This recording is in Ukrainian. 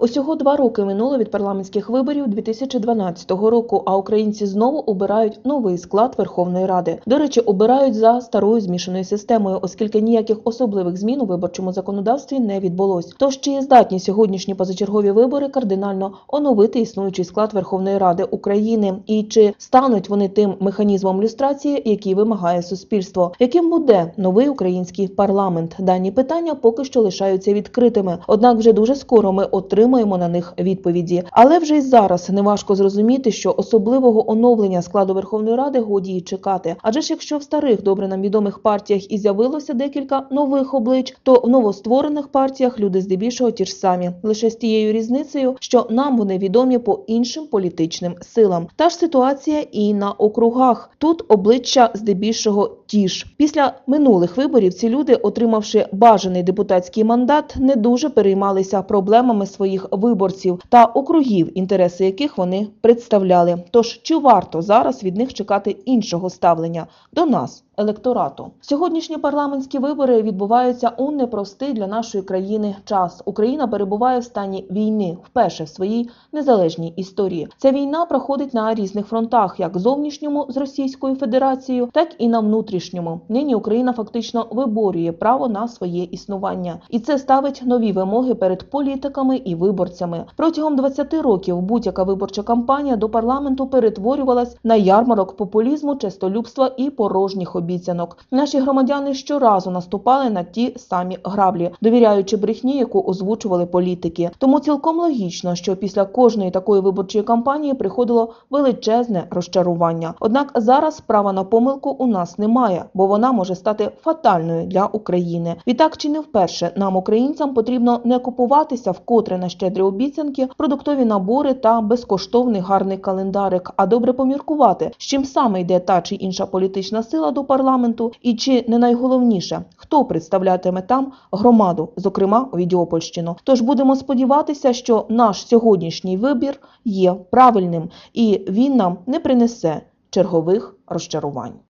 Усього два роки минуло від парламентських виборів 2012 року, а українці знову обирають новий склад Верховної Ради. До речі, обирають за старою змішаною системою, оскільки ніяких особливих змін у виборчому законодавстві не відбулось. Тож чи здатні сьогоднішні позачергові вибори кардинально оновити існуючий склад Верховної Ради України, і чи стануть вони тим механізмом люстрації, який вимагає суспільство? Яким буде новий український парламент? Дані питання поки що лишаються відкритими. Однак вже дуже скоро ми отримаємо на них відповіді. Але вже й зараз неважко зрозуміти, що особливого оновлення складу Верховної Ради годі й чекати. Адже ж якщо в старих добре нам відомих партіях і з'явилося декілька нових облич, то в новостворених партіях люди здебільшого ті ж самі, лише з тією різницею, що нам вони відомі по іншим політичним силам. Та ж ситуація і на округах. Тут обличчя здебільшого ті ж. Після минулих виборів ці люди, отримавши бажаний депутатський мандат, не дуже переймалися проблемами своїх виборців та округів, інтереси яких вони представляли. Тож чи варто зараз від них чекати іншого ставлення до нас? Електорату сьогоднішні парламентські вибори відбуваються у непростий для нашої країни час. Україна перебуває в стані війни вперше в своїй незалежній історії. Ця війна проходить на різних фронтах, як зовнішньому з Російською Федерацією, так і на внутрішньому. Нині Україна фактично виборює право на своє існування, і це ставить нові вимоги перед політиками і виборцями. Протягом 20 років будь-яка виборча кампанія до парламенту перетворювалась на ярмарок популізму, честолюбства і порожніх обіцянок. Наші громадяни щоразу наступали на ті самі граблі, довіряючи брехні, яку озвучували політики. Тому цілком логічно, що після кожної такої виборчої кампанії приходило величезне розчарування. Однак зараз права на помилку у нас немає, бо вона може стати фатальною для України. Відтак, чи не вперше нам, українцям, потрібно не купуватися вкотре на щедрі обіцянки, продуктові набори та безкоштовний гарний календарик, а добре поміркувати, з чим саме йде та чи інша політична сила до парламенту, і чи не найголовніше, хто представлятиме там громаду, зокрема Відіопольщину. Тож будемо сподіватися, що наш сьогоднішній вибір є правильним і він нам не принесе чергових розчарувань.